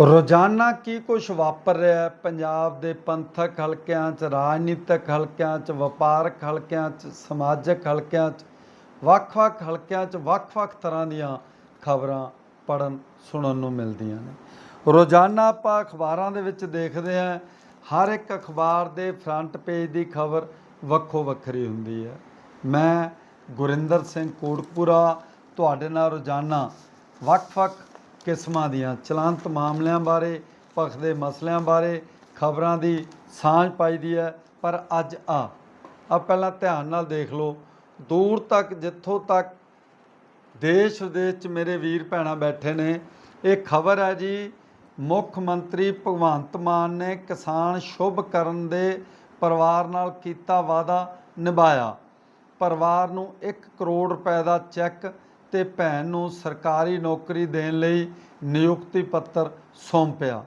ਰੋਜ਼ਾਨਾ ਕੀ ਕੁਝ ਵਾਪਰ ਰਿਹਾ ਪੰਜਾਬ ਦੇ ਪੰਥਕ ਹਲਕਿਆਂ 'ਚ, ਰਾਜਨੀਤਿਕ ਹਲਕਿਆਂ 'ਚ, ਵਪਾਰਕ ਹਲਕਿਆਂ 'ਚ, ਸਮਾਜਿਕ ਹਲਕਿਆਂ 'ਚ, ਵੱਖ-ਵੱਖ ਹਲਕਿਆਂ 'ਚ, ਵੱਖ-ਵੱਖ ਤਰ੍ਹਾਂ ਦੀਆਂ ਖਬਰਾਂ ਪੜਨ ਸੁਣਨ ਨੂੰ ਮਿਲਦੀਆਂ ਨੇ। ਰੋਜ਼ਾਨਾ ਆਪਾਂ ਅਖਬਾਰਾਂ ਦੇ ਵਿੱਚ ਦੇਖਦੇ ਹਾਂ, ਹਰ ਇੱਕ ਅਖਬਾਰ ਦੇ ਫਰੰਟ ਪੇਜ ਦੀ ਖਬਰ ਵੱਖੋ ਵੱਖਰੀ ਹੁੰਦੀ ਹੈ। ਮੈਂ ਗੁਰਿੰਦਰ ਸਿੰਘ ਕੋਟਪੂਰਾ, ਤੁਹਾਡੇ ਨਾਲ ਰੋਜ਼ਾਨਾ ਵੱਖ-ਵੱਖ ਕਿਸਮਾਂ ਦੀਆਂ, ਚਲੰਤ ਮਾਮਲਿਆਂ ਬਾਰੇ ਭਖਦੇ ਮਸਲਿਆਂ ਬਾਰੇ ਖਬਰਾਂ ਦੀ ਸਾਂਝ ਪਾਈਦੀ ਹੈ। ਪਰ ਅੱਜ ਆ ਆ ਪਹਿਲਾਂ ਧਿਆਨ ਨਾਲ ਦੇਖ ਲਓ। ਦੂਰ ਤੱਕ, ਜਿੱਥੋਂ ਤੱਕ ਦੇਸ਼ ਵਿਦੇਸ਼ 'ਚ ਮੇਰੇ ਵੀਰ ਭੈਣਾਂ ਬੈਠੇ ਨੇ, ਇਹ ਖਬਰ ਹੈ ਜੀ, ਮੁੱਖ ਮੰਤਰੀ ਭਗਵੰਤ ਮਾਨ ਨੇ ਕਿਸਾਨ ਸ਼ੁਭ ਕਰਨ ਦੇ ਪਰਿਵਾਰ ਨਾਲ ਕੀਤਾ ਵਾਅਦਾ ਨਿਭਾਇਆ। ਪਰਿਵਾਰ ਨੂੰ 1 ਕਰੋੜ ਰੁਪਏ ਦਾ ਚੈੱਕ ਤੇ ਭੈਣ ਨੂੰ ਸਰਕਾਰੀ ਨੌਕਰੀ ਦੇਣ ਲਈ ਨਿਯੁਕਤੀ ਪੱਤਰ ਸੌਂਪਿਆ।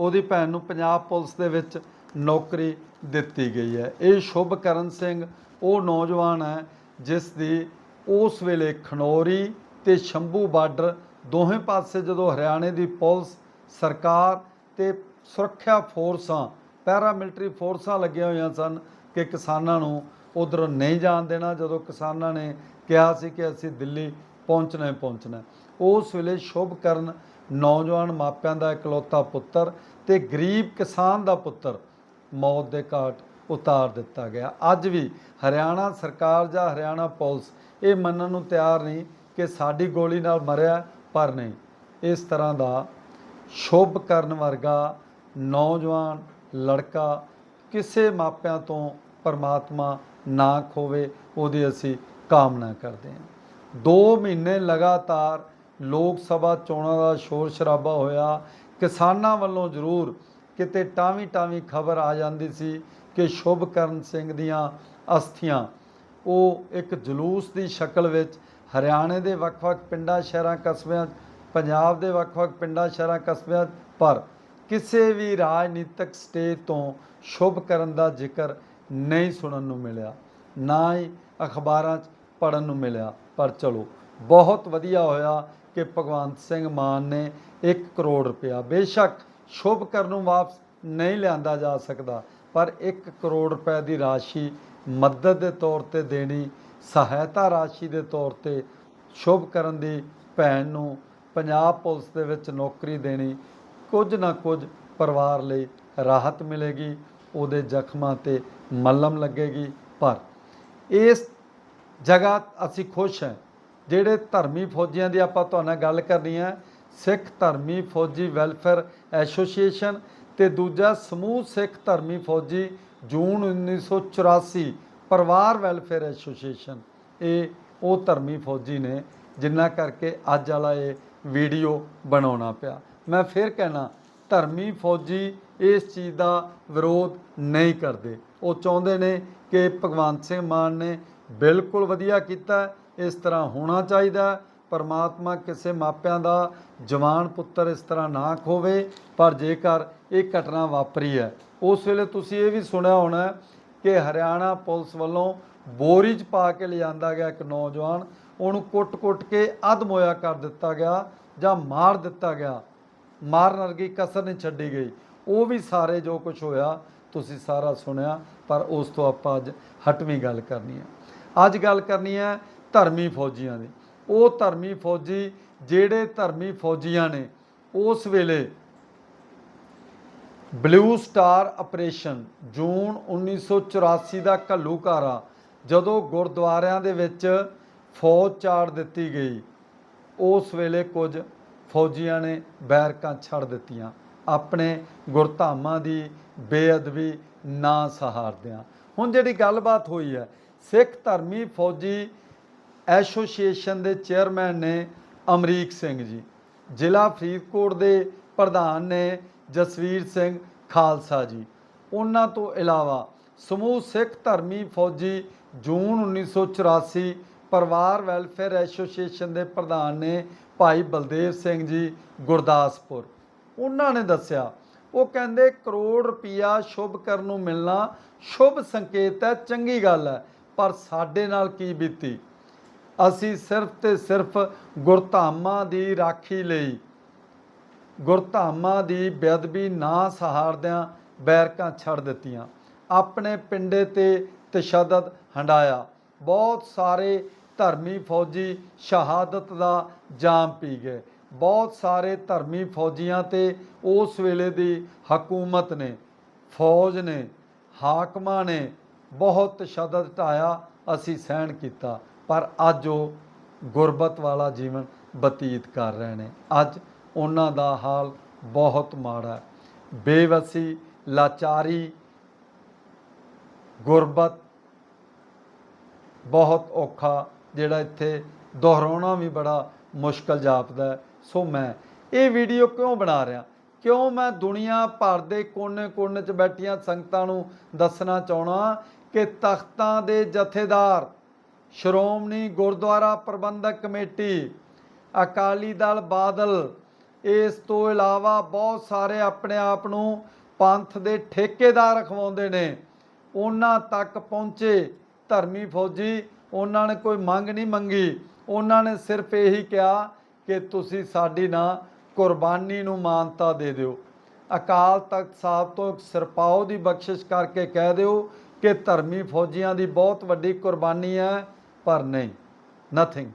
ਉਹਦੀ ਭੈਣ ਨੂੰ ਪੰਜਾਬ ਪੁਲਿਸ ਦੇ ਵਿੱਚ ਨੌਕਰੀ ਦਿੱਤੀ ਗਈ ਹੈ। ਇਹ ਸ਼ੁਭਕਰਨ ਸਿੰਘ, ਉਹ ਨੌਜਵਾਨ ਹੈ, ਜਿਸ ਦੀ ਉਸ ਵੇਲੇ ਖਨੌਰੀ ਤੇ ਸ਼ੰਭੂ ਬਾਰਡਰ ਦੋਹੇ ਪਾਸੇ ਜਦੋਂ ਹਰਿਆਣੇ ਦੀ ਪੁਲਿਸ, ਸਰਕਾਰ ਤੇ ਸੁਰੱਖਿਆ ਫੋਰਸਾਂ ਪੈਰਾ ਮਿਲਟਰੀ ਫੋਰਸਾਂ ਲੱਗੀਆਂ ਹੋਈਆਂ ਸਨ ਕਿ ਕਿਸਾਨਾਂ ਨੂੰ ਉਧਰ ਨਹੀਂ ਜਾਣ ਦੇਣਾ, ਜਦੋਂ ਕਿਸਾਨਾਂ ਨੇ ਕਿਹਾ ਸੀ ਕਿ ਅਸੀਂ ਦਿੱਲੀ ਪਹੁੰਚਣਾ ਹੀ, ਪਹੁੰਚਣਾ ਉਸ ਵੇਲੇ ਸ਼ੁਭ ਕਰਨ ਨੌਜਵਾਨ ਮਾਪਿਆਂ ਦਾ ਇਕਲੌਤਾ ਪੁੱਤਰ ਤੇ ਗਰੀਬ ਕਿਸਾਨ ਦਾ ਪੁੱਤਰ ਮੌਤ ਦੇ ਘਾਟ ਉਤਾਰ ਦਿੱਤਾ ਗਿਆ। ਅੱਜ ਵੀ ਹਰਿਆਣਾ ਸਰਕਾਰ ਜਾਂ ਹਰਿਆਣਾ ਪੁਲਿਸ ਇਹ ਮੰਨਣ ਨੂੰ ਤਿਆਰ ਨਹੀਂ ਕਿ ਸਾਡੀ ਗੋਲੀ ਨਾਲ ਮਰਿਆ ਪਰ ਨਹੀਂ। ਇਸ ਤਰ੍ਹਾਂ ਦਾ ਸ਼ੁਭ ਕਰਨ ਵਰਗਾ ਨੌਜਵਾਨ ਲੜਕਾ ਕਿਸੇ ਮਾਪਿਆਂ ਤੋਂ ਪਰਮਾਤਮਾ ਨਾ ਖੋਵੇ, ਉਹਦੀ ਅਸੀਂ ਕਾਮਨਾ ਕਰਦੇ ਹਾਂ। 2 ਮਹੀਨੇ ਲਗਾਤਾਰ ਲੋਕ ਸਭਾ ਚੋਣਾਂ ਦਾ ਸ਼ੋਰ ਸ਼ਰਾਬਾ ਹੋਇਆ। ਕਿਸਾਨਾਂ ਵੱਲੋਂ ਜ਼ਰੂਰ ਕਿਤੇ ਟਾਵੀਂ ਟਾਵੀਂ ਖਬਰ ਆ ਜਾਂਦੀ ਸੀ ਕਿ ਸ਼ੁਭਕਰਨ ਸਿੰਘ ਦੀਆਂ ਅਸਥੀਆਂ। ਉਹ ਇੱਕ ਜਲੂਸ ਦੀ ਸ਼ਕਲ ਵਿੱਚ ਹਰਿਆਣੇ ਦੇ ਵੱਖ-ਵੱਖ ਪਿੰਡਾਂ ਸ਼ਹਿਰਾਂ ਕਸਬਿਆਂ 'ਚ, ਪੰਜਾਬ ਦੇ ਵੱਖ-ਵੱਖ ਪਿੰਡਾਂ ਸ਼ਹਿਰਾਂ ਕਸਬਿਆਂ 'ਚ, ਪਰ ਕਿਸੇ ਵੀ ਰਾਜਨੀਤਿਕ ਸਟੇਜ ਤੋਂ ਸ਼ੁਭਕਰਨ ਦਾ ਜ਼ਿਕਰ ਨਹੀਂ ਸੁਣਨ ਨੂੰ ਮਿਲਿਆ। ਨਾ ਹੀ ਅਖਬਾਰਾਂ 'ਚ ਪੜਨ ਨੂੰ ਮਿਲਿਆ, ਪਰ ਚਲੋ, ਬਹੁਤ ਵਧੀਆ ਹੋਇਆ ਕਿ ਭਗਵੰਤ ਸਿੰਘ ਮਾਨ ਨੇ 1 ਕਰੋੜ ਰੁਪਇਆ, ਬੇਸ਼ੱਕ ਸ਼ੁਭ ਸ਼ੁਭਕਰਨ ਨੂੰ ਵਾਪਸ ਨਹੀਂ ਲਿਆਂਦਾ ਜਾ ਸਕਦਾ, ਪਰ 1 ਕਰੋੜ ਰੁਪਏ ਦੀ ਰਾਸ਼ੀ ਮਦਦ ਦੇ ਤੌਰ ਤੇ ਦੇਣੀ, ਸਹਾਇਤਾ ਰਾਸ਼ੀ ਦੇ ਤੌਰ ਤੇ ਸ਼ੁਭ ਕਰਨ ਦੀ ਭੈਣ ਨੂੰ ਪੰਜਾਬ ਪੁਲਿਸ ਦੇ ਵਿੱਚ ਨੌਕਰੀ ਦੇਣੀ, ਕੁਝ ਨਾ ਕੁਝ ਪਰਿਵਾਰ ਲਈ ਰਾਹਤ ਮਿਲੇਗੀ, ਉਹਦੇ ਜ਼ਖਮਾਂ ਤੇ ਮੱਲਮ ਲੱਗੇਗੀ, ਪਰ ਇਸ ਜਗ੍ਹਾ ਅਸੀਂ ਖੁਸ਼ ਹਾਂ। ਜਿਹੜੇ ਧਰਮੀ ਫੌਜੀਆਂ ਦੀ ਆਪਾਂ ਤੁਹਾਡੇ ਨਾਲ ਗੱਲ ਕਰਨੀ ਹੈ, ਸਿੱਖ ਧਰਮੀ ਫੌਜੀ ਵੈਲਫੇਅਰ ਐਸੋਸੀਏਸ਼ਨ ਤੇ ਦੂਜਾ ਸਮੂਹ ਸਿੱਖ ਧਰਮੀ ਫੌਜੀ ਜੂਨ 1984 ਪਰਿਵਾਰ ਵੈਲਫੇਅਰ ਐਸੋਸੀਏਸ਼ਨ। ਇਹ ਉਹ ਧਰਮੀ ਫੌਜੀ ਨੇ ਜਿੰਨਾ ਕਰਕੇ ਅੱਜ ਵਾਲਾ ਇਹ ਵੀਡੀਓ ਬਣਾਉਣਾ ਪਿਆ। ਮੈਂ ਫਿਰ ਕਹਿਣਾ, ਧਰਮੀ ਫੌਜੀ ਇਸ ਚੀਜ਼ ਦਾ ਵਿਰੋਧ ਨਹੀਂ ਕਰਦੇ। ਉਹ ਚਾਹੁੰਦੇ ਨੇ ਕਿ ਭਗਵੰਤ ਸਿੰਘ ਮਾਨ ਨੇ ਬਿਲਕੁਲ ਵਧੀਆ ਕੀਤਾ, ਇਸ ਤਰ੍ਹਾਂ ਹੋਣਾ ਚਾਹੀਦਾ। ਪਰਮਾਤਮਾ ਕਿਸੇ ਮਾਪਿਆਂ ਦਾ ਜਵਾਨ ਪੁੱਤਰ ਇਸ ਤਰ੍ਹਾਂ ਨਾ ਖੋਵੇ, ਪਰ ਜੇਕਰ ਇਹ ਘਟਨਾ ਵਾਪਰੀ ਹੈ, ਉਸ ਵੇਲੇ ਤੁਸੀਂ ਇਹ ਵੀ ਸੁਣਿਆ ਹੋਣਾ ਕਿ ਹਰਿਆਣਾ ਪੁਲਿਸ ਵੱਲੋਂ ਬੋਰੀ 'ਚ ਪਾ ਕੇ ਲਿਜਾਂਦਾ ਗਿਆ ਇੱਕ ਨੌਜਵਾਨ, ਉਹਨੂੰ ਕੁੱਟ-ਕੁੱਟ ਕੇ ਅਧਮੋਇਆ ਕਰ ਦਿੱਤਾ ਗਿਆ ਜਾਂ ਮਾਰ ਦਿੱਤਾ ਗਿਆ। ਮਾਰਨ ਵਰਗੀ ਕਸਰ ਨਹੀਂ ਛੱਡੀ ਗਈ। ਉਹ ਵੀ ਸਾਰੇ ਜੋ ਕੁਝ ਹੋਇਆ, ਤੁਸੀਂ ਸਾਰਾ ਸੁਣਿਆ, ਪਰ ਉਸ ਤੋਂ ਆਪਾਂ ਅੱਜ ਹਟਵੀਂ ਗੱਲ ਕਰਨੀ ਹੈ। ਅੱਜ ਗੱਲ ਕਰਨੀ ਹੈ ਧਰਮੀ ਫੌਜੀਆਂ ਦੀ। ਉਹ ਧਰਮੀ ਫੌਜੀ ਜਿਹੜੇ ਧਰਮੀ ਫੌਜੀਆਂ ਨੇ, ਉਸ ਵੇਲੇ ਬਲੂ ਸਟਾਰ ਆਪਰੇਸ਼ਨ ਜੂਨ 1984 ਦਾ ਘੱਲੂਘਾਰਾ ਜਦੋਂ ਗੁਰਦੁਆਰਿਆਂ ਦੇ ਵਿੱਚ ਫੌਜ ਚਾੜ ਦਿੱਤੀ ਗਈ, ਉਸ ਵੇਲੇ ਕੁਝ ਫੌਜੀਆਂ ਨੇ ਬੈਰਕਾਂ ਛੱਡ ਦਿੱਤੀਆਂ। ਆਪਣੇ ਗੁਰਧਾਮਾਂ ਦੀ ਬੇਅਦਬੀ ਨਾ ਸਹਾਰਦਿਆਂ। ਹੁਣ ਜਿਹੜੀ ਗੱਲਬਾਤ ਹੋਈ ਹੈ ਸਿੱਖ ਧਰਮੀ ਫੌਜੀ ਐਸੋਸੀਏਸ਼ਨ ਦੇ ਚੇਅਰਮੈਨ ਨੇ ਅਮਰੀਕ ਸਿੰਘ ਜੀ। ਜ਼ਿਲ੍ਹਾ ਫਰੀਦਕੋਟ ਦੇ ਪ੍ਰਧਾਨ ਨੇ ਜਸਵੀਰ ਸਿੰਘ ਖਾਲਸਾ ਜੀ। ਉਹਨਾਂ ਤੋਂ ਇਲਾਵਾ ਸਮੂਹ ਸਿੱਖ ਧਰਮੀ ਫੌਜੀ ਜੂਨ 1984 ਪਰਿਵਾਰ ਵੈਲਫੇਅਰ ਐਸੋਸੀਏਸ਼ਨ ਦੇ ਪ੍ਰਧਾਨ ਨੇ ਭਾਈ ਬਲਦੇਵ ਸਿੰਘ ਜੀ ਗੁਰਦਾਸਪੁਰ। ਉਹਨਾਂ ਨੇ ਦੱਸਿਆ, ਉਹ ਕਹਿੰਦੇ, ਕਰੋੜ ਰੁਪਿਆ ਸ਼ੁਭ ਕਰਨ ਨੂੰ ਮਿਲਣਾ ਸ਼ੁਭ ਸੰਕੇਤ ਹੈ, ਚੰਗੀ ਗੱਲ ਹੈ। ਪਰ ਸਾਡੇ ਨਾਲ ਕੀ ਬੀਤੀ? ਅਸੀਂ ਸਿਰਫ ਤੇ ਸਿਰਫ ਗੁਰਧਾਮਾਂ ਦੀ ਰਾਖੀ ਲਈ, ਗੁਰਧਾਮਾਂ ਦੀ ਬੇਅਦਬੀ ਨਾ ਸਹਾਰਦਿਆਂ ਬੈਰਕਾਂ ਛੱਡ ਦਿੱਤੀਆਂ। ਆਪਣੇ ਪਿੰਡੇ ਤੇ ਤਸ਼ੱਦਦ ਹੰਡਾਇਆ। ਬਹੁਤ ਸਾਰੇ ਧਰਮੀ ਫੌਜੀ ਸ਼ਹਾਦਤ ਦਾ ਜਾਮ ਪੀ ਗਏ। ਬਹੁਤ ਸਾਰੇ ਧਰਮੀ ਫੌਜੀਆਂ ਤੇ ਉਸ ਵੇਲੇ ਦੀ ਹਕੂਮਤ ਨੇ, ਫੌਜ ਨੇ, ਹਾਕਮਾਂ ਨੇ ਬਹੁਤ ਤਸ਼ੱਦਦ ਢਾਇਆ ਅਸੀਂ ਸਹਿਣ ਕੀਤਾ, ਪਰ ਅੱਜ ਉਹ ਗੁਰਬਤ ਵਾਲਾ ਜੀਵਨ ਬਤੀਤ ਕਰ ਰਹੇ ਨੇ। ਅੱਜ ਉਹਨਾਂ ਦਾ ਹਾਲ ਬਹੁਤ ਮਾੜਾ ਹੈ। ਬੇਵਸੀ, ਲਾਚਾਰੀ, ਗੁਰਬਤ ਬਹੁਤ ਔਖਾ, ਜਿਹੜਾ ਇੱਥੇ ਦੁਹਰਾਉਣਾ ਵੀ ਬੜਾ ਮੁਸ਼ਕਲ ਜਾਪਦਾ ਹੈ। ਸੋ ਮੈਂ ਇਹ ਵੀਡੀਓ ਕਿਉਂ ਬਣਾ ਰਿਹਾ? ਕਿਉਂ ਮੈਂ ਦੁਨੀਆ ਭਰ ਦੇ ਕੋਨੇ-ਕੋਨੇ 'ਚ ਬੈਠੀਆਂ ਸੰਗਤਾਂ ਨੂੰ ਦੱਸਣਾ ਚਾਹਣਾ ਕਿ ਤਖਤਾਂ ਦੇ ਜਥੇਦਾਰ, ਸ਼੍ਰੋਮਣੀ ਗੁਰਦੁਆਰਾ ਪ੍ਰਬੰਧਕ ਕਮੇਟੀ, ਅਕਾਲੀ ਦਲ ਬਾਦਲ, ਇਸ ਤੋਂ ਇਲਾਵਾ ਬਹੁਤ ਸਾਰੇ ਆਪਣੇ ਆਪ ਨੂੰ ਪੰਥ ਦੇ ਠੇਕੇਦਾਰ ਅਖਵਾਉਂਦੇ ਨੇ। ਉਹਨਾਂ ਤੱਕ ਪਹੁੰਚੇ ਧਰਮੀ ਫੌਜੀ, ਉਹਨਾਂ ਨੇ ਕੋਈ ਮੰਗ ਨਹੀਂ ਮੰਗੀ। ਉਹਨਾਂ ਨੇ ਸਿਰਫ ਇਹੀ ਕਿਹਾ ਕਿ ਤੁਸੀਂ ਸਾਡੀ ਨਾ ਕੁਰਬਾਨੀ ਨੂੰ ਮਾਨਤਾ ਦੇ ਦਿਓ। ਅਕਾਲ ਤਖਤ ਸਾਹਿਬ ਤੋਂ ਇੱਕ ਸਿਰਪਾਓ ਦੀ ਬਖਸ਼ਿਸ਼ ਕਰਕੇ ਕਹਿ ਦਿਓ ਕਿ ਧਰਮੀ ਫੌਜੀਆਂ ਦੀ ਬਹੁਤ ਵੱਡੀ ਕੁਰਬਾਨੀ ਹੈ, ਪਰ ਨਹੀਂ ਨਥਿੰਗ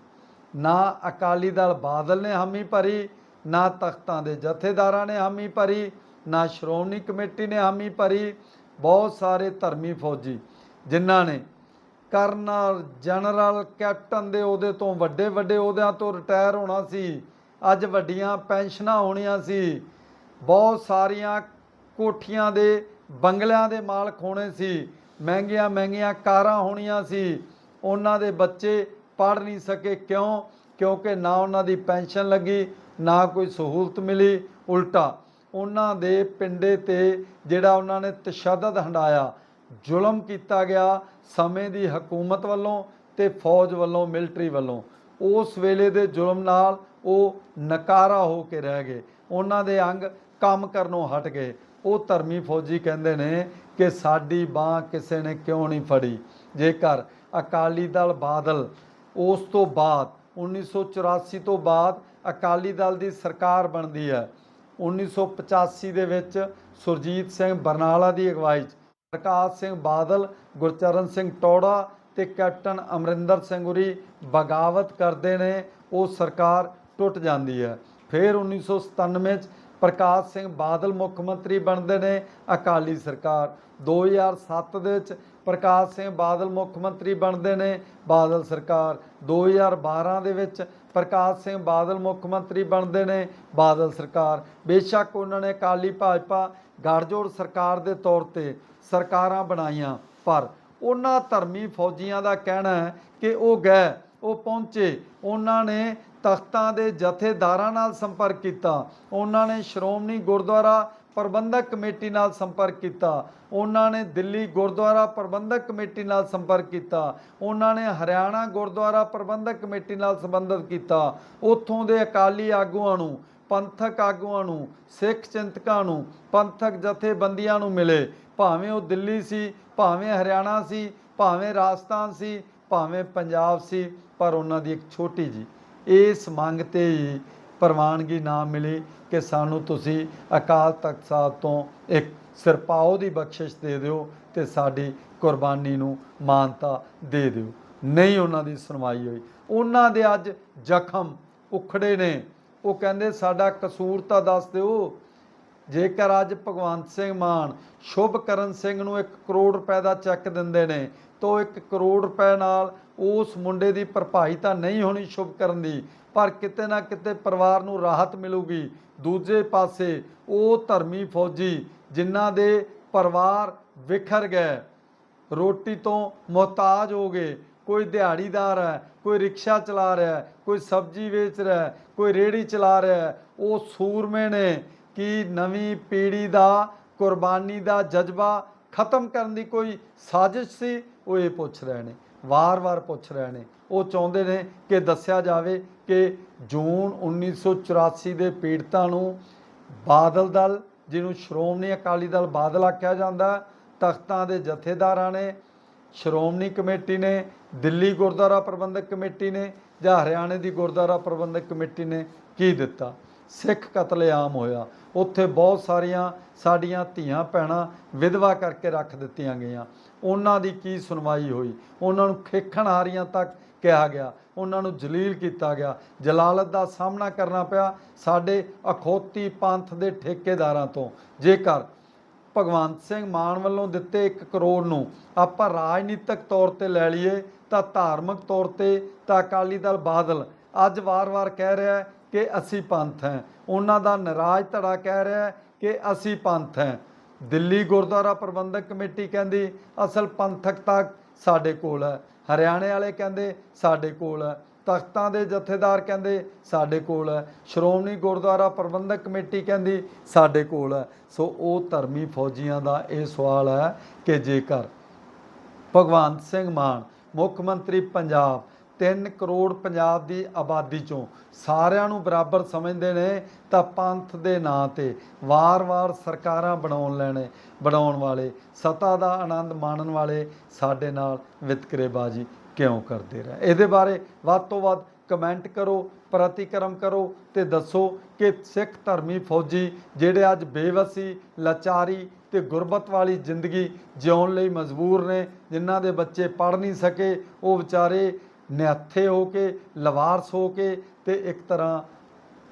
ਨਾ ਅਕਾਲੀ ਦਲ ਬਾਦਲ ਨੇ ਹਾਮੀ ਭਰੀ, ਨਾ ਤਖਤਾਂ ਦੇ ਜਥੇਦਾਰਾਂ ਨੇ ਹਾਮੀ ਭਰੀ, ਨਾ ਸ਼੍ਰੋਮਣੀ ਕਮੇਟੀ ਨੇ ਹਾਮੀ ਭਰੀ। ਬਹੁਤ ਸਾਰੇ ਧਰਮੀ ਫੌਜੀ ਜਿਨ੍ਹਾਂ ਨੇ ਕਰਨਲ ਜਨਰਲ ਕੈਪਟਨ ਦੇ ਉਹਦੇ ਤੋਂ ਵੱਡੇ ਵੱਡੇ ਉਹਦਿਆਂ ਤੋਂ ਰਿਟਾਇਰ ਹੋਣਾ ਸੀ, ਅੱਜ ਵੱਡੀਆਂ ਪੈਨਸ਼ਨਾਂ ਹੋਣੀਆਂ ਸੀ। ਬਹੁਤ ਸਾਰੀਆਂ ਕੋਠੀਆਂ ਦੇ, ਬੰਗਲਿਆਂ ਦੇ ਮਾਲਕ ਹੋਣੇ ਸੀ। ਮਹਿੰਗੀਆਂ ਮਹਿੰਗੀਆਂ ਕਾਰਾਂ ਹੋਣੀਆਂ ਸੀ। ਉਹਨਾਂ ਦੇ ਬੱਚੇ ਪੜ੍ਹ ਨਹੀਂ ਸਕੇ। ਕਿਉਂ? ਕਿਉਂਕਿ ਨਾ ਉਹਨਾਂ ਦੀ ਪੈਨਸ਼ਨ ਲੱਗੀ, ਨਾ ਕੋਈ ਸਹੂਲਤ ਮਿਲੀ। ਉਲਟਾ, ਉਹਨਾਂ ਦੇ ਪਿੰਡੇ ਤੇ ਜਿਹੜਾ ਉਹਨਾਂ ਨੇ ਤਸ਼ੱਦਦ ਹੰਡਾਇਆ, ਜ਼ੁਲਮ ਕੀਤਾ ਗਿਆ ਸਮੇਂ ਦੀ ਹਕੂਮਤ ਵੱਲੋਂ ਤੇ ਫੌਜ ਵੱਲੋਂ, ਮਿਲਟਰੀ ਵੱਲੋਂ। ਉਸ ਵੇਲੇ ਦੇ ਜ਼ੁਲਮ ਨਾਲ ਉਹ ਨਕਾਰਾ ਹੋ ਕੇ ਰਹਿ ਗਏ। ਉਹਨਾਂ ਦੇ ਅੰਗ ਕੰਮ ਕਰਨੋਂ ਹਟ ਗਏ। ਉਹ ਧਰਮੀ ਫੌਜੀ ਕਹਿੰਦੇ ਨੇ ਕਿ ਸਾਡੀ ਬਾਹ ਕਿਸੇ ਨੇ ਕਿਉਂ ਨਹੀਂ ਫੜੀ? ਜੇਕਰ ਅਕਾਲੀ ਦਲ ਬਾਦਲ ਉਸ ਤੋਂ ਬਾਅਦ 1984 ਤੋਂ ਬਾਅਦ ਅਕਾਲੀ ਦਲ ਦੀ ਸਰਕਾਰ ਬਣਦੀ ਹੈ 1985 ਦੇ ਵਿੱਚ ਸੁਰਜੀਤ ਸਿੰਘ ਬਰਨਾਲਾ ਦੀ ਅਗਵਾਈ 'ਚ ਪ੍ਰਕਾਸ਼ ਸਿੰਘ ਬਾਦਲ, ਗੁਰਚਰਨ ਸਿੰਘ ਟੋੜਾ ਤੇ ਕੈਪਟਨ ਅਮਰਿੰਦਰ ਸਿੰਘ ਉਰੀ ਬਗਾਵਤ ਕਰਦੇ ਨੇ, ਉਹ ਸਰਕਾਰ ਟੁੱਟ ਜਾਂਦੀ ਹੈ। ਫਿਰ 1997 ਚ ਪ੍ਰਕਾਸ਼ ਸਿੰਘ ਬਾਦਲ ਮੁੱਖ ਮੰਤਰੀ ਬਣਦੇ ਨੇ, ਅਕਾਲੀ ਸਰਕਾਰ। 2007 ਦੇ ਵਿੱਚ ਪ੍ਰਕਾਸ਼ ਸਿੰਘ ਬਾਦਲ ਮੁੱਖ ਮੰਤਰੀ ਬਣਦੇ ਨੇ, ਬਾਦਲ ਸਰਕਾਰ। 2012 ਦੇ ਵਿੱਚ ਪ੍ਰਕਾਸ਼ ਸਿੰਘ ਬਾਦਲ ਮੁੱਖ ਮੰਤਰੀ ਬਣਦੇ ਨੇ, ਬਾਦਲ ਸਰਕਾਰ। ਬੇਸ਼ੱਕ ਉਹਨਾਂ ਨੇ ਅਕਾਲੀ ਭਾਜਪਾ ਗੜਜੋੜ ਸਰਕਾਰ ਦੇ ਤੌਰ ਤੇ ਸਰਕਾਰਾਂ ਬਣਾਈਆਂ, ਪਰ ਉਹਨਾਂ ਧਰਮੀ ਫੌਜੀਆਂ ਦਾ ਕਹਿਣਾ ਹੈ ਕਿ ਉਹ ਗਏ, ਉਹ ਪਹੁੰਚੇ। ਉਹਨਾਂ ਨੇ ਤਖਤਾਂ ਦੇ ਜਥੇਦਾਰਾਂ ਨਾਲ ਸੰਪਰਕ ਕੀਤਾ। ਉਹਨਾਂ ਨੇ ਸ਼੍ਰੋਮਣੀ ਗੁਰਦੁਆਰਾ ਪ੍ਰਬੰਧਕ ਕਮੇਟੀ ਨਾਲ ਸੰਪਰਕ ਕੀਤਾ। ਉਹਨਾਂ ਨੇ ਦਿੱਲੀ ਗੁਰਦੁਆਰਾ ਪ੍ਰਬੰਧਕ ਕਮੇਟੀ ਨਾਲ ਸੰਪਰਕ ਕੀਤਾ। ਉਹਨਾਂ ਨੇ ਹਰਿਆਣਾ ਗੁਰਦੁਆਰਾ ਪ੍ਰਬੰਧਕ ਕਮੇਟੀ ਨਾਲ ਸੰਬੰਧਿਤ ਕੀਤਾ। ਉੱਥੋਂ ਦੇ ਅਕਾਲੀ ਆਗੂਆਂ ਨੂੰ, ਪੰਥਕ ਆਗੂਆਂ ਨੂੰ, ਸਿੱਖ ਚਿੰਤਕਾਂ ਨੂੰ, ਪੰਥਕ ਜਥੇਬੰਦੀਆਂ ਨੂੰ ਮਿਲੇ। ਭਾਵੇਂ ਉਹ ਦਿੱਲੀ ਸੀ, ਭਾਵੇਂ ਹਰਿਆਣਾ ਸੀ, ਭਾਵੇਂ ਰਾਜਸਥਾਨ ਸੀ, ਭਾਵੇਂ ਪੰਜਾਬ ਸੀ, ਪਰ ਉਹਨਾਂ ਦੀ ਇੱਕ ਛੋਟੀ ਜੀ ਇਸ ਮੰਗ ਤੇ ਹੀ ਪ੍ਰਵਾਨਗੀ ਨਾ ਮਿਲੀ ਕਿ ਸਾਨੂੰ ਤੁਸੀਂ ਅਕਾਲ ਤਖਤ ਸਾਹਿਬ ਤੋਂ ਇੱਕ ਸਿਰਪਾਓ ਦੀ ਬਖਸ਼ਿਸ਼ ਦੇ ਦਿਓ ਤੇ ਸਾਡੀ ਕੁਰਬਾਨੀ ਨੂੰ ਮਾਨਤਾ ਦੇ ਦਿਓ। ਨਹੀਂ ਉਹਨਾਂ ਦੀ ਸੁਣਵਾਈ ਹੋਈ। ਉਹਨਾਂ ਦੇ ਅੱਜ ਜ਼ਖਮ ਉਖੜੇ ਨੇ। ਉਹ ਕਹਿੰਦੇ, ਸਾਡਾ ਕਸੂਰ ਤਾਂ ਦੱਸ ਦਿਓ, ਜੇਕਰ ਅੱਜ ਭਗਵੰਤ ਸਿੰਘ ਮਾਨ ਸ਼ੁਭਕਰਨ ਸਿੰਘ ਨੂੰ 1 ਕਰੋੜ ਰੁਪਏ ਦਾ ਚੈੱਕ ਦਿੰਦੇ ਨੇ, ਤਾਂ 1 ਕਰੋੜ ਰੁਪਏ ਨਾਲ ਉਸ ਮੁੰਡੇ ਦੀ ਭਰਪਾਈ ਤਾਂ ਨਹੀਂ ਹੋਣੀ ਸ਼ੁਭ ਕਰਨ ਦੀ, ਪਰ ਕਿਤੇ ਨਾ ਕਿਤੇ ਪਰਿਵਾਰ ਨੂੰ ਰਾਹਤ ਮਿਲੂਗੀ। ਦੂਜੇ ਪਾਸੇ ਉਹ ਧਰਮੀ ਫੌਜੀ ਜਿਨ੍ਹਾਂ ਦੇ ਪਰਿਵਾਰ ਵਿਖਰ ਗਏ। ਰੋਟੀ ਤੋਂ ਮੁਹਤਾਜ ਹੋ ਗਏ। ਕੋਈ ਦਿਹਾੜੀਦਾਰ ਹੈ, ਕੋਈ ਰਿਕਸ਼ਾ ਚਲਾ ਰਿਹਾ ਹੈ, ਕੋਈ ਸਬਜ਼ੀ ਵੇਚ ਰਿਹਾ ਹੈ, ਕੋਈ ਰੇੜੀ ਚਲਾ ਰਿਹਾ ਹੈ। ਉਹ ਸੂਰਮੇ ਨੇ ਕਿ ਨਵੀਂ ਪੀੜ੍ਹੀ ਦਾ, ਕੁਰਬਾਨੀ ਦਾ ਜਜ਼ਬਾ ਖਤਮ ਕਰਨ ਦੀ ਕੋਈ ਸਾਜ਼ਿਸ਼ ਸੀ, ਉਹ ਇਹ ਪੁੱਛ ਰਹੇ ਨੇ। ਵਾਰ-ਵਾਰ ਪੁੱਛ ਰਹੇ ਨੇ। ਉਹ ਚਾਹੁੰਦੇ ਨੇ ਕਿ ਦੱਸਿਆ ਜਾਵੇ ਕਿ ਜੂਨ 1984 ਦੇ ਪੀੜਤਾਂ ਨੂੰ ਬਾਦਲ ਦਲ, ਜਿਹਨੂੰ ਸ਼੍ਰੋਮਣੀ ਅਕਾਲੀ ਦਲ ਬਾਦਲ ਆਖਿਆ ਜਾਂਦਾ, ਤਖਤਾਂ ਦੇ ਜਥੇਦਾਰਾਂ ਨੇ, ਸ਼੍ਰੋਮਣੀ ਕਮੇਟੀ ਨੇ, ਦਿੱਲੀ ਗੁਰਦੁਆਰਾ ਪ੍ਰਬੰਧਕ ਕਮੇਟੀ ਨੇ ਜਾਂ ਹਰਿਆਣੇ ਦੀ ਗੁਰਦੁਆਰਾ ਪ੍ਰਬੰਧਕ ਕਮੇਟੀ ਨੇ ਕੀ ਦਿੱਤਾ? ਸਿੱਖ ਕਤਲੇਆਮ ਹੋਇਆ। ਉੱਥੇ ਬਹੁਤ ਸਾਰੀਆਂ ਸਾਡੀਆਂ ਧੀਆਂ ਭੈਣਾਂ ਵਿਧਵਾ ਕਰਕੇ ਰੱਖ ਦਿੱਤੀਆਂ ਗਈਆਂ। ਉਹਨਾਂ ਦੀ ਕੀ ਸੁਣਵਾਈ ਹੋਈ? ਉਹਨਾਂ ਨੂੰ ਖੇਖਣ ਹਾਰੀਆਂ ਤੱਕ ਕਿਹਾ ਗਿਆ। ਉਹਨਾਂ ਨੂੰ ਜਲੀਲ ਕੀਤਾ ਗਿਆ। ਜਲਾਲਤ ਦਾ ਸਾਹਮਣਾ ਕਰਨਾ ਪਿਆ ਸਾਡੇ ਅਖੌਤੀ ਪੰਥ ਦੇ ਠੇਕੇਦਾਰਾਂ ਤੋਂ। ਜੇਕਰ ਭਗਵੰਤ ਸਿੰਘ ਮਾਨ ਵੱਲੋਂ ਦਿੱਤੇ 1 ਕਰੋੜ ਨੂੰ ਆਪਾਂ ਰਾਜਨੀਤਿਕ ਤੌਰ ਤੇ ਲੈ ਲਈਏ, ਤਾਂ ਧਾਰਮਿਕ ਤੌਰ ਤੇ ਤਾਂ ਅਕਾਲੀ ਦਲ ਬਾਦਲ ਅੱਜ ਵਾਰ-ਵਾਰ ਕਹਿ ਰਿਹਾ ਕਿ ਅਸੀਂ ਪੰਥ ਹੈ। ਉਹਨਾਂ ਦਾ ਨਾਰਾਜ਼ ਧੜਾ ਕਹਿ ਰਿਹਾ ਕਿ ਅਸੀਂ ਪੰਥ ਹੈ। ਦਿੱਲੀ ਗੁਰਦੁਆਰਾ ਪ੍ਰਬੰਧਕ ਕਮੇਟੀ ਕਹਿੰਦੀ, ਅਸਲ ਪੰਥਕ ਤੱਕ ਸਾਡੇ ਕੋਲ ਹੈ। ਹਰਿਆਣੇ ਵਾਲੇ ਕਹਿੰਦੇ, ਸਾਡੇ ਕੋਲ ਹੈ। ਤਖਤਾਂ ਦੇ ਜਥੇਦਾਰ ਕਹਿੰਦੇ, ਸਾਡੇ ਕੋਲ ਹੈ। ਸ਼੍ਰੋਮਣੀ ਗੁਰਦੁਆਰਾ ਪ੍ਰਬੰਧਕ ਕਮੇਟੀ ਕਹਿੰਦੀ, ਸਾਡੇ ਕੋਲ ਹੈ। ਸੋ ਉਹ ਧਰਮੀ ਫੌਜੀਆਂ ਦਾ ਇਹ ਸਵਾਲ ਹੈ ਕਿ ਜੇਕਰ ਭਗਵੰਤ ਸਿੰਘ ਮਾਨ, ਮੁੱਖ ਮੰਤਰੀ ਪੰਜਾਬ 3 ਕਰੋੜ ਪੰਜਾਬ ਦੀ ਆਬਾਦੀ ਚੋਂ ਸਾਰਿਆਂ ਨੂੰ ਬਰਾਬਰ ਸਮਝਦੇ ਨੇ ਤਾਂ ਪੰਥ ਦੇ ਨਾਂ ਤੇ ਵਾਰ-ਵਾਰ ਸਰਕਾਰਾਂ ਬਣਾਉਣ ਲੈਣੇ, ਬਣਾਉਣ ਵਾਲੇ, ਸਤਾ ਦਾ ਆਨੰਦ ਮਾਣਨ ਵਾਲੇ ਸਾਡੇ ਨਾਲ ਵਿਤਕਰੇਬਾਜ਼ੀ ਕਿਉਂ ਕਰਦੇ ਰਹੇ? ਇਹਦੇ ਬਾਰੇ ਵੱਧ ਤੋਂ ਵੱਧ ਕਮੈਂਟ ਕਰੋ, ਪ੍ਰਤੀਕਰਮ ਕਰੋ ਤੇ ਦੱਸੋ ਕਿ ਸਿੱਖ ਧਰਮੀ ਫੌਜੀ ਜਿਹੜੇ ਅੱਜ ਬੇਵਸੀ, ਲਾਚਾਰੀ ਤੇ ਗੁਰਬਤ ਵਾਲੀ ਜ਼ਿੰਦਗੀ ਜਿਉਣ ਲਈ ਮਜਬੂਰ ਨੇ, ਜਿਨ੍ਹਾਂ ਦੇ ਬੱਚੇ ਪੜ੍ਹ ਨਹੀਂ ਸਕੇ, ਉਹ ਵਿਚਾਰੇ ਨਿਹੱਥੇ ਹੋ ਕੇ, ਲਵਾਰਸ ਹੋ ਕੇ ਤੇ ਇੱਕ ਤਰ੍ਹਾਂ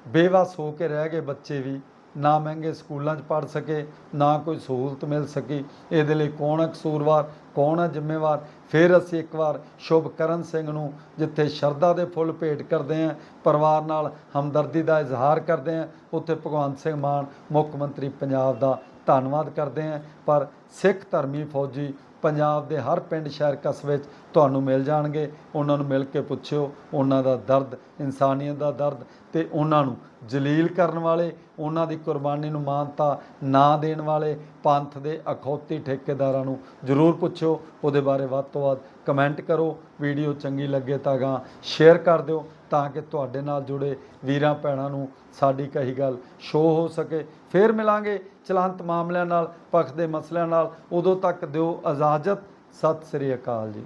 ਬੇਵਸ ਹੋ ਕੇ ਰਹਿ ਗਏ ਬੱਚੇ ਵੀ। ਨਾ ਮਹਿੰਗੇ ਸਕੂਲਾਂ 'ਚ ਪੜ੍ਹ ਸਕੇ, ਨਾ ਕੋਈ ਸਹੂਲਤ ਮਿਲ ਸਕੀ। ਇਹਦੇ ਲਈ ਕੌਣ ਹੈ ਕਸੂਰਵਾਰ ਕੌਣ ਹੈ ਜ਼ਿੰਮੇਵਾਰ? ਫਿਰ ਅਸੀਂ ਇੱਕ ਵਾਰ ਸ਼ੁਭਕਰਨ ਸਿੰਘ ਨੂੰ, ਜਿੱਥੇ ਸ਼ਰਧਾ ਦੇ ਫੁੱਲ ਭੇਟ ਕਰਦੇ ਹਾਂ, ਪਰਿਵਾਰ ਨਾਲ ਹਮਦਰਦੀ ਦਾ ਇਜ਼ਹਾਰ ਕਰਦੇ ਹਾਂ, ਉੱਥੇ ਭਗਵੰਤ ਸਿੰਘ ਮਾਨ ਮੁੱਖ ਮੰਤਰੀ ਪੰਜਾਬ ਦਾ ਧੰਨਵਾਦ ਕਰਦੇ ਹਾਂ। ਪਰ ਸਿੱਖ ਧਰਮੀ ਫੌਜੀ ਪੰਜਾਬ ਦੇ ਹਰ ਪਿੰਡ ਸ਼ਹਿਰ ਕਸਬੇ 'ਚ ਤੁਹਾਨੂੰ ਮਿਲ ਜਾਣਗੇ। ਉਹਨਾਂ ਨੂੰ ਮਿਲ ਕੇ ਪੁੱਛਿਓ, ਉਹਨਾਂ ਦਾ ਦਰਦ, ਇਨਸਾਨੀਅਤ ਦਾ ਦਰਦ ਤੇ ਉਹਨਾਂ ਨੂੰ ਜਲੀਲ ਕਰਨ ਵਾਲੇ, ਉਹਨਾਂ ਦੀ ਕੁਰਬਾਨੀ ਨੂੰ ਮਾਨਤਾ ਨਾ ਦੇਣ ਵਾਲੇ ਪੰਥ ਦੇ ਅਖੌਤੀ ਠੇਕੇਦਾਰਾਂ ਨੂੰ ਜ਼ਰੂਰ ਪੁੱਛਿਓ। ਉਹਦੇ ਬਾਰੇ ਵੱਧ ਤੋਂ ਵੱਧ ਕਮੈਂਟ ਕਰੋ। ਵੀਡੀਓ ਚੰਗੀ ਲੱਗੇ ਤਾਂ ਗਾਂ ਸ਼ੇਅਰ ਕਰ ਦਿਓ ਤਾਂ ਕਿ ਤੁਹਾਡੇ ਨਾਲ ਜੁੜੇ ਵੀਰਾਂ ਭੈਣਾਂ ਨੂੰ ਸਾਡੀ ਕਹੀ ਗੱਲ ਸ਼ੋਅ ਹੋ ਸਕੇ। ਫੇਰ ਮਿਲਾਂਗੇ ਚਲੰਤ ਮਾਮਲਿਆਂ ਨਾਲ, ਪੱਖ ਦੇ ਮਸਲਿਆਂ ਨਾਲ। ਉਦੋਂ ਤੱਕ ਦਿਓ ਇਜਾਜ਼ਤ ਸਤਿ ਸ੍ਰੀ ਅਕਾਲ ਜੀ।